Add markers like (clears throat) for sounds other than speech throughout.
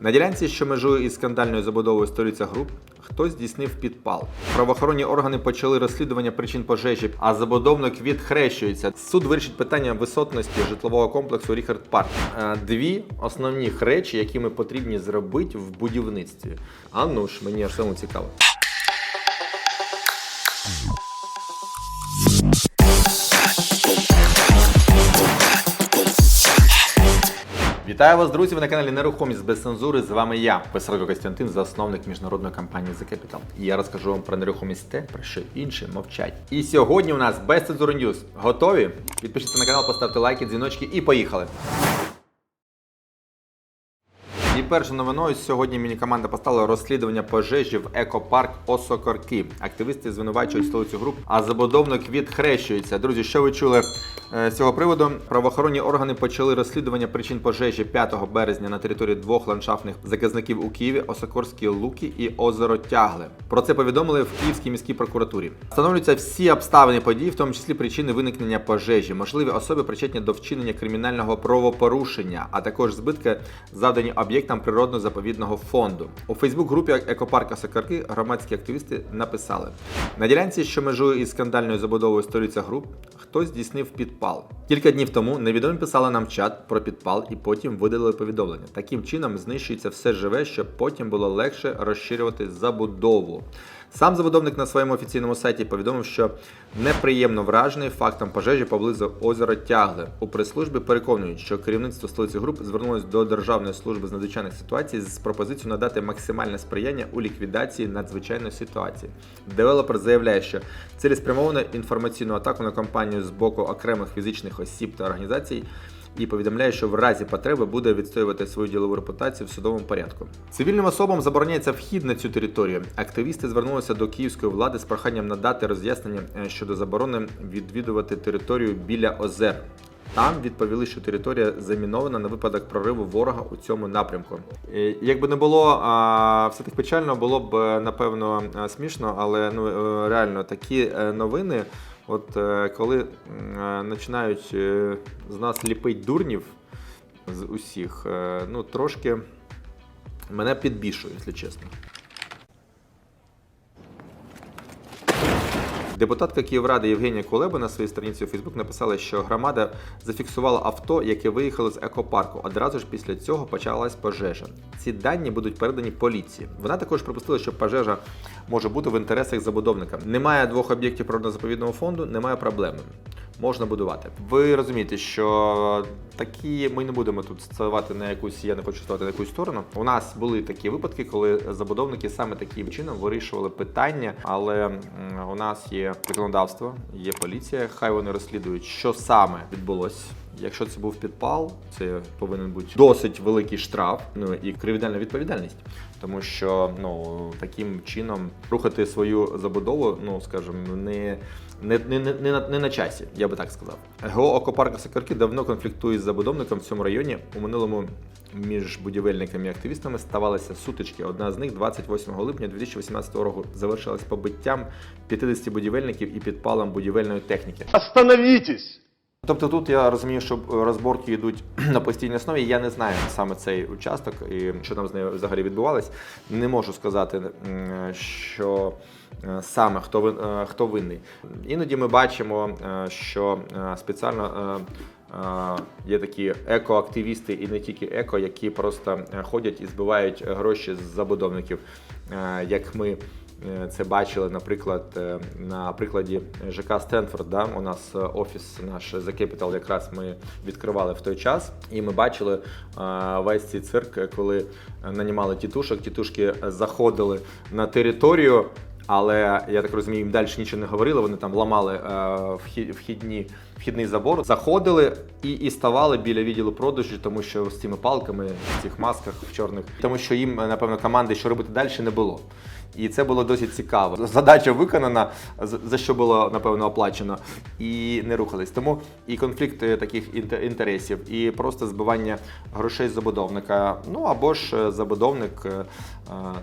На ділянці, що межує із скандальною забудовою столиця груп, хтось здійснив підпал. Правоохоронні органи почали розслідування причин пожежі, а забудовник відхрещується. Суд вирішить питання висотності житлового комплексу Ріхард Парк. Е, Дві основні речі, які ми потрібні зробити в будівництві. А ну ж, мені аж цікаво. Вітаю вас, друзі! Ви на каналі Нерухомість без цензури. З вами я, Писарко Костянтин, засновник міжнародної компанії The Capital. І я розкажу вам про нерухомість те, про що інші мовчать. І сьогодні у нас без цензури News. Готові? Підпишіться на канал, поставте лайки, дзвіночки і поїхали. Першою новиною сьогодні міні-команда поставила розслідування пожежі в екопарк Осокорки. Активісти звинувачують столицю груп, а забудовник відхрещується. Друзі, що ви чули е, з цього приводу? Правоохоронні органи почали розслідування причин пожежі 5 березня на території двох ландшафтних заказників у Києві Осокорські Луки і озеро Тягле. Про це повідомили в Київській міській прокуратурі. Встановлюються всі обставини подій, в тому числі причини виникнення пожежі, можливі особи причетні до вчинення кримінального правопорушення, а також збитки, завдані об'єктам природно-заповідного фонду. У Фейсбук-групі Екопарка Сокарки громадські активісти написали: на ділянці, що межує із скандальною забудовою столиця груп, хтось здійснив підпал. Кілька днів тому невідомі писали нам чат про підпал і потім видалили повідомлення. Таким чином знищується все живе, щоб потім було легше розширювати забудову. Сам забудовник на своєму офіційному сайті повідомив, що неприємно вражений фактом пожежі поблизу озера Тягле. У прес-службі переконують, що керівництво столиці груп звернулось до Державної служби з надзвичайних ситуацій з пропозицією надати максимальне сприяння у ліквідації надзвичайної ситуації. Девелопер заявляє, що цілеспрямовану інформаційну атаку на компанію з боку окремих фізичних осіб та організацій і повідомляє, що в разі потреби буде відстоювати свою ділову репутацію в судовому порядку. Цивільним особам забороняється вхід на цю територію. Активісти звернулися до київської влади з проханням надати роз'яснення е, щодо заборони відвідувати територію біля озер. Там відповіли, що територія замінована на випадок прориву ворога у цьому напрямку. Е, Якби не було все так печально, було б е, напевно смішно, але ну реально такі новини. От е, коли е, починають е, з нас ліпить дурнів з усіх, ну трошки мене підбішує, якщо чесно. Депутатка Київради Євгенія Кулеба на своїй сторінці у Фейсбук написала, що громада зафіксувала авто, яке виїхало з екопарку. Одразу ж після цього почалась пожежа. Ці дані будуть передані поліції. Вона також припустила, що пожежа може бути в інтересах забудовника. Немає двох об'єктів природно-заповідного фонду, немає проблеми. Можна будувати. Ви розумієте, що такі ми не будемо тут ставати на якусь, я не хочу ставати на якусь сторону. У нас були такі випадки, коли забудовники саме таким чином вирішували питання, але у нас є законодавство, є поліція. Хай вони розслідують, що саме відбулось. Якщо це був підпал, це повинен бути досить великий штраф, ну і кримінальна відповідальність, тому що ну таким чином рухати свою забудову, ну скажімо, не. Не, не, не, на, не на часі, я би так сказав. ГО «Окопарк Сокарки давно конфліктує з забудовником в цьому районі. У минулому між будівельниками і активістами ставалися сутички. Одна з них 28 липня 2018 року завершилась побиттям 50 будівельників і підпалом будівельної техніки. Остановитесь! Тобто тут я розумію, що розборки йдуть (clears throat) на постійній основі. Я не знаю саме цей участок і що там з нею взагалі відбувалось. Не можу сказати, що е, саме хто е, хто винний. Іноді ми бачимо, е, що е, спеціально. е, е, Є такі екоактивісти і не тільки еко, які просто е, ходять і збивають гроші з забудовників, Е, як ми Е, Це бачили, наприклад, е, на прикладі ЖК Стенфорд. Да? У нас е, офіс наш The Capital якраз ми відкривали в той час, і ми бачили е, весь цей цирк, е, коли нанімали тітушок. Тітушки заходили на територію. Але я так розумію, їм далі нічого не говорили. Вони там ламали е, вхід- вхідні, вхідний забор, заходили і, і ставали біля відділу продажу, тому що з цими палками, в цих масках в чорних, тому що їм, напевно, команди, що робити далі, не було. І це було досить цікаво. Задача виконана, за що було напевно оплачено, і не рухались. Тому і конфлікт е, таких інте- інтересів, і просто збивання грошей забудовника. Ну або ж е, забудовник е,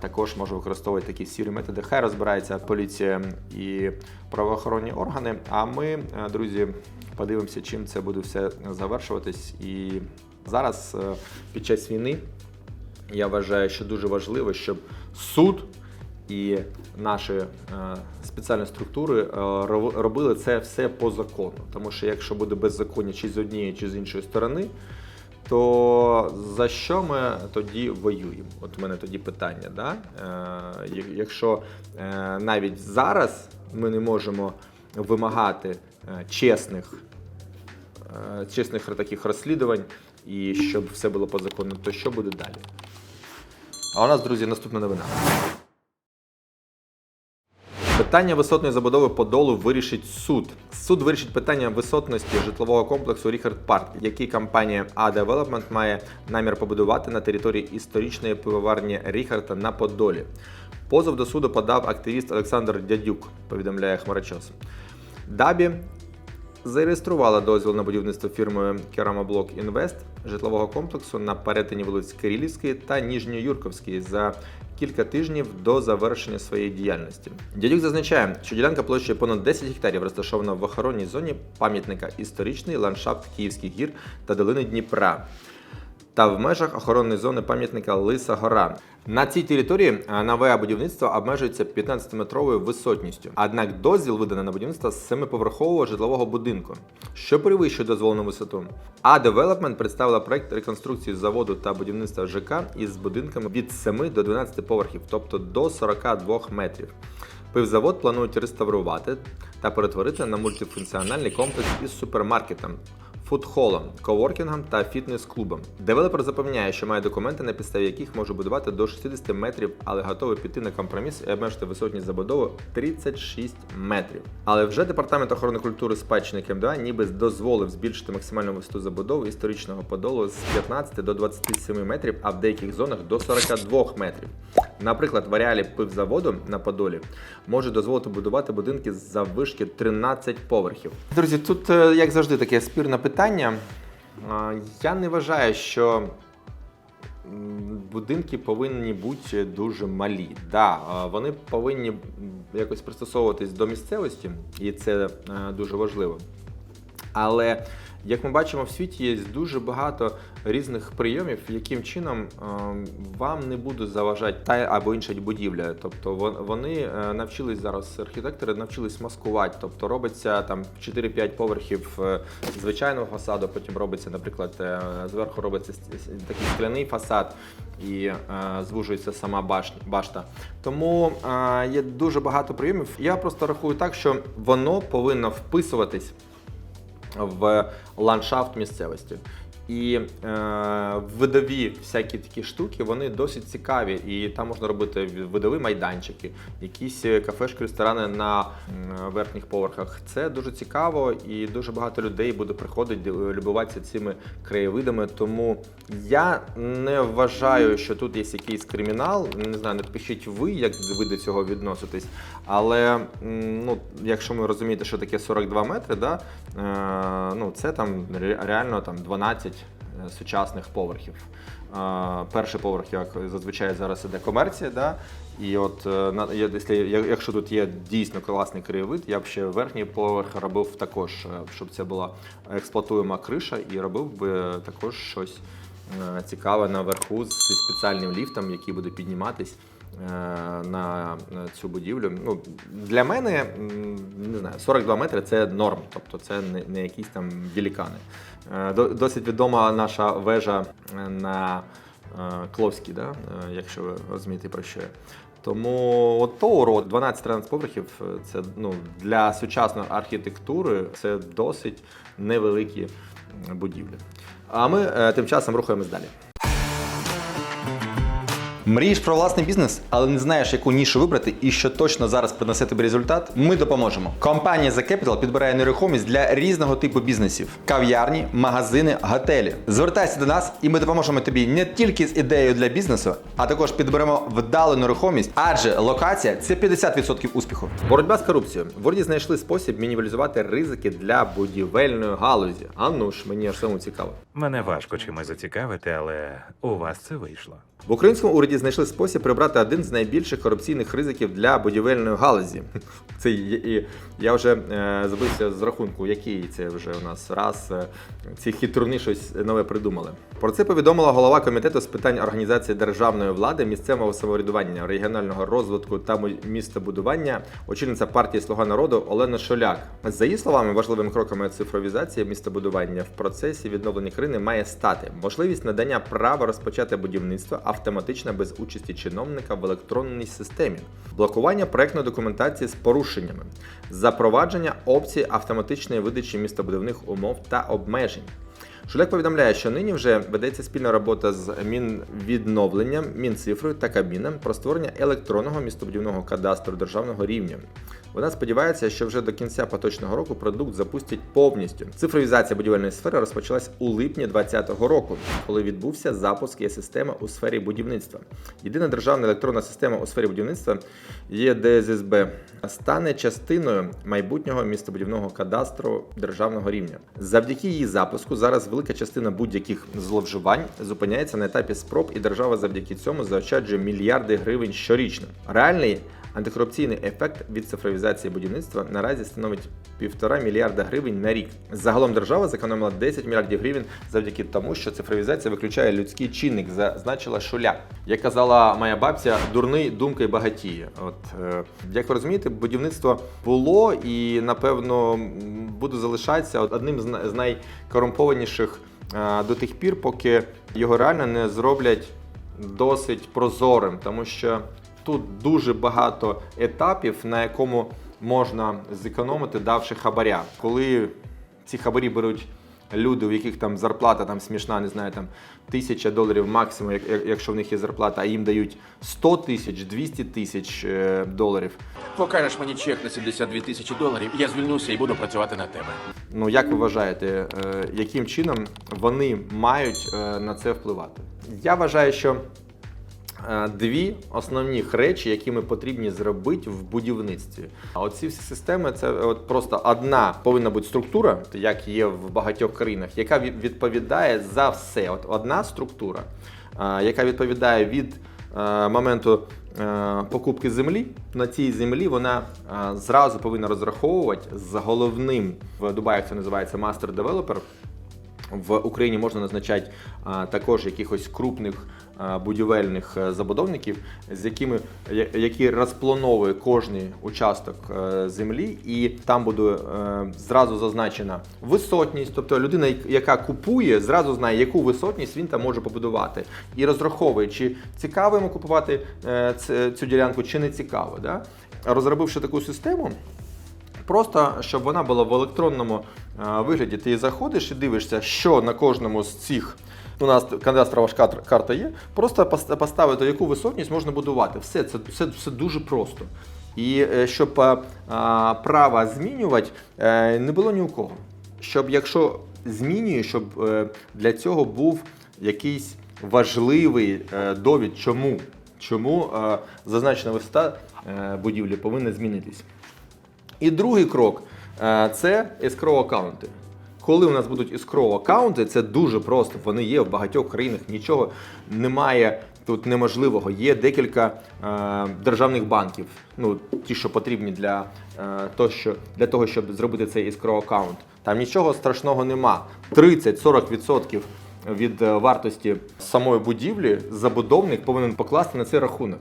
також може використовувати такі сірі методи. Хай розбирається поліція і правоохоронні органи. А ми, друзі, подивимося, чим це буде все завершуватись. І зараз, е, під час війни. я вважаю, що дуже важливо, щоб суд і наші е, спеціальні структури е, робили це все по закону. Тому що якщо буде беззаконня чи з однієї, чи з іншої сторони, то за що ми тоді воюємо? От у мене тоді питання. Да? Е, якщо навіть зараз ми не можемо вимагати чесних, е, чесних таких розслідувань і щоб все було по закону, то що буде далі? А у нас, друзі, наступна новина. Питання висотної забудови Подолу вирішить суд. Суд вирішить питання висотності житлового комплексу Ріхард Парк, який компанія A Development має намір побудувати на території історичної пивоварні Ріхарда на Подолі. Позов до суду подав активіст Олександр Дядюк, повідомляє Хмарочос. Дабі зареєструвала дозвіл на будівництво фірмою Керамоблок Інвест житлового комплексу на перетині вулиць Кирилівської та Ніжньоюрковської за кілька тижнів до завершення своєї діяльності. Дядюк зазначає, що ділянка площею понад 10 гектарів розташована в охоронній зоні пам'ятника історичний ландшафт Київських гір та долини Дніпра та в межах охоронної зони пам'ятника Лиса Гора. На цій території е, нове будівництво обмежується 15-метровою висотністю. Однак дозвіл виданий на будівництво 7-поверхового житлового будинку, що перевищує дозволену висоту. А Development представила проект реконструкції заводу та будівництва ЖК із будинками від 7 до 12 поверхів, тобто до 42 метрів. Пивзавод планують реставрувати та перетворити на мультифункціональний комплекс із супермаркетом, фудхолом, коворкінгом та фітнес-клубом. Девелопер запевняє, що має документи, на підставі яких може будувати до 60 метрів, але готовий піти на компроміс і обмежити висотність забудови 36 метрів. Але вже департамент охорони культури спадщини КМДА ніби дозволив збільшити максимальну висоту забудови історичного подолу з 15 до 27 метрів, а в деяких зонах до 42 метрів. Наприклад, в ареалі пивзаводу на Подолі може дозволити будувати будинки з заввишки 13 поверхів. Друзі, тут, е, як завжди, таке спірне питання. А, Я не вважаю, що будинки повинні бути дуже малі. Да, вони повинні якось пристосовуватись до місцевості, і це е, дуже важливо. Але як ми бачимо, в світі є дуже багато різних прийомів, яким чином е, вам не буде заважати та або інша будівля. Тобто вон- вони е, навчились зараз, архітектори навчились маскувати. Тобто робиться там 4-5 поверхів е, звичайного фасаду, потім робиться, наприклад, зверху робиться такий скляний фасад і звужується сама баш- башта. Тому є дуже багато прийомів. Я просто рахую так, що воно повинно вписуватись в ландшафт місцевості. І е, видові всякі такі штуки, вони досить цікаві. І там можна робити видові майданчики, якісь кафешки, ресторани на верхніх поверхах. Це дуже цікаво, і дуже багато людей буде приходити любуватися цими краєвидами. Тому я не вважаю, що тут є якийсь кримінал. Не знаю, напишіть ви, як ви до цього відноситесь. Але ну, якщо ми розумієте, що таке 42 метри, да, е, ну, це там реально там 12 е, сучасних поверхів. Е, Перший поверх, як зазвичай зараз іде комерція, да? і от е, якщо, тут є дійсно класний краєвид, я б ще верхній поверх робив також, е, щоб це була експлуатуєма криша, і робив би також щось е, цікаве наверху зі спеціальним ліфтом, який буде підніматись е, на на цю будівлю. Ну, для мене не знаю, 42 метри це норм, тобто це не, якісь там великани. Е, Досить відома наша вежа е, на е, Кловській, да? е, якщо ви розумієте про що. Тому от Тоуро 12-13 поверхів е, це ну, для сучасної архітектури це досить невеликі будівлі. А ми е, тим часом рухаємось далі. Мрієш про власний бізнес, але не знаєш, яку нішу вибрати і що точно зараз принесе тобі результат? Ми допоможемо. Компанія The Capital підбирає нерухомість для різного типу бізнесів: кав'ярні, магазини, готелі. Звертайся до нас, і ми допоможемо тобі не тільки з ідеєю для бізнесу, а також підберемо вдалу нерухомість, адже локація це 50% успіху. Боротьба з корупцією. В Орді знайшли спосіб мінімалізувати ризики для будівельної галузі. А ну ж, мені аж самому цікаво. Мене важко чимось зацікавити, але у вас це вийшло. В українському уряді знайшли спосіб прибрати один з найбільших корупційних ризиків для будівельної галузі. (laughs) Це і- я вже е, збився з рахунку, який це вже у нас раз е, ці хитруни щось нове придумали. Про це повідомила голова комітету з питань організації державної влади, місцевого самоврядування, регіонального розвитку та містобудування, очільниця партії Слуга народу Олена Шоляк. За її словами, важливим кроком цифровізації містобудування в процесі відновлення країни має стати можливість надання права розпочати будівництво автоматично без участі чиновника в електронній системі, блокування проектної документації з порушеннями, запровадження опції автоматичної видачі містобудівних умов та обмежень. Шуляк повідомляє, що нині вже ведеться спільна робота з Мінвідновленням, Мінцифрою та Кабміном про створення електронного містобудівного кадастру державного рівня. Вона сподівається, що вже до кінця поточного року продукт запустять повністю. Цифровізація будівельної сфери розпочалась у липні 2020 року, коли відбувся запуск є-системи у сфері будівництва. Єдина державна електронна система у сфері будівництва ЄДССБ стане частиною майбутнього містобудівного кадастру державного рівня. Завдяки її запуску зараз велика частина будь-яких зловживань зупиняється на етапі спроб, і держава завдяки цьому заощаджує мільярди гривень щорічно. Реальний антикорупційний ефект від цифровізації будівництва наразі становить півтора мільярда гривень на рік. Загалом держава зекономила 10 мільярдів гривень завдяки тому, що цифровізація виключає людський чинник, зазначила Шуляк. Як казала моя бабця, дурний думка й багатіє. От е, як ви розумієте, будівництво було і напевно буде залишатися одним з з найкорумпованіших е, до тих пір, поки його реально не зроблять досить прозорим, тому що тут дуже багато етапів, на якому можна зекономити, давши хабаря. Коли ці хабарі беруть люди, у яких там зарплата там смішна, не знаю, там тисяча доларів максимум, як- як- якщо в них є зарплата, а їм дають 100 тисяч, 200 тисяч е, доларів. Покажеш мені чек на 72 тисячі доларів, я звільнюся і буду працювати на тебе. Ну як ви вважаєте, е, яким чином вони мають е, на це впливати? Я вважаю, що дві основні речі, які ми потрібні зробити в будівництві. А оці всі системи це от просто одна повинна бути структура, як є в багатьох країнах, яка відповідає за все. От одна структура, яка відповідає від е, моменту е, покупки землі. На цій землі вона е, зразу повинна розраховувати з головним в Дубаях це називається мастер-девелопер. В Україні можна назначати також якихось крупних будівельних е, забудовників, з якими які розплановує кожний участок е, землі, і там буде е, зразу зазначена висотність. Тобто людина, яка купує, зразу знає, яку висотність він там може побудувати, і розраховує, чи цікаво йому купувати е, цю ділянку, чи не цікаво. Да? Розробивши таку систему, Просто щоб вона була в електронному е, вигляді. Ти заходиш і дивишся, що на кожному з цих. У нас кадастрова ж карта є. Просто поставити, яку висотність можна будувати. Все це все, все дуже просто. І е, щоб е, а, право змінювати е, не було ні у кого. Щоб якщо змінює, щоб для цього був якийсь важливий довід, чому, чому зазначена висота будівлі повинна змінитись. І другий крок це escrow аккаунти. Коли у нас будуть escrow аккаунти, це дуже просто. Вони є в багатьох країнах. Нічого немає тут неможливого. Є декілька е, державних банків, ну ті, що потрібні для, е, того, що, для того, щоб зробити цей escrow аккаунт. Там нічого страшного нема. 30-40% від е, вартості самої будівлі забудовник повинен покласти на цей рахунок.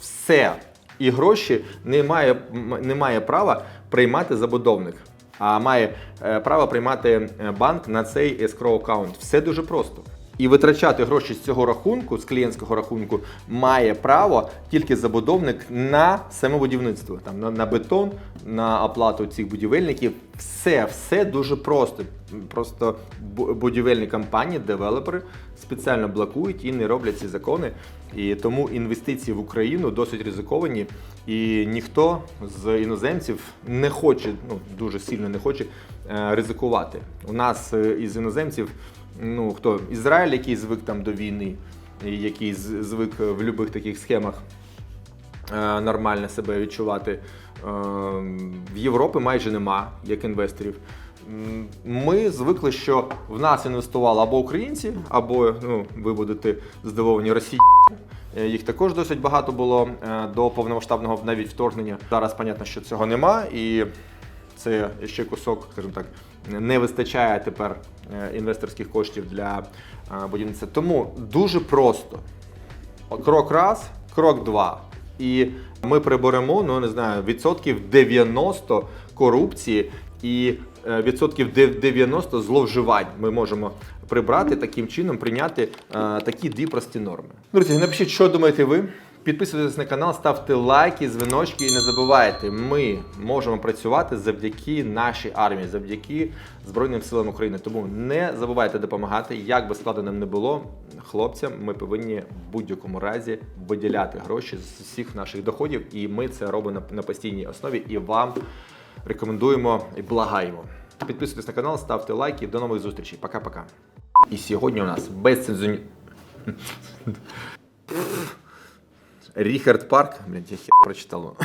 Все. І гроші не має, не має права приймати забудовник, має е, право приймати е, банк на цей escrow аккаунт. Все дуже просто. І витрачати гроші з цього рахунку, з клієнтського рахунку, має право тільки забудовник на саме будівництво, там на, на бетон, на оплату цих будівельників. Все, все дуже просто. Просто будівельні компанії, девелопери спеціально блокують і не роблять ці закони. І тому інвестиції в Україну досить ризиковані, і ніхто з іноземців не хоче, ну дуже сильно не хоче е, ризикувати. У нас е, із іноземців, ну хто Ізраїль, який звик там до війни, який звик в будь-яких таких схемах е, нормально себе відчувати. Е, В Європі майже нема як інвесторів. Ми звикли, що в нас інвестували або українці, або ну, ви будете здивовані росіяни. Е, Їх також досить багато було е, до повномасштабного навіть вторгнення. Зараз, понятно, що цього нема, і це ще кусок, скажімо так, не вистачає тепер е, інвесторських коштів для будівництва. Тому дуже просто. Крок раз, крок два. І ми приберемо, ну не знаю, відсотків 90 корупції і е, відсотків дев- 90 зловживань ми можемо прибрати таким чином, прийняти е, такі дві прості норми. Друзі, напишіть, що думаєте ви. Підписуйтесь на канал, ставте лайки, дзвіночки і не забувайте, ми можемо працювати завдяки нашій армії, завдяки Збройним силам України. Тому не забувайте допомагати. Як би складно нам не було, хлопцям ми повинні в будь-якому разі виділяти гроші з всіх наших доходів, і ми це робимо на постійній основі. І вам рекомендуємо і благаємо. Підписуйтесь на канал, ставте лайки. До нових зустрічей. Пока-пока. І сьогодні у нас без цензурні... (laughs) Ріхард Парк. Блін, я хер прочитав.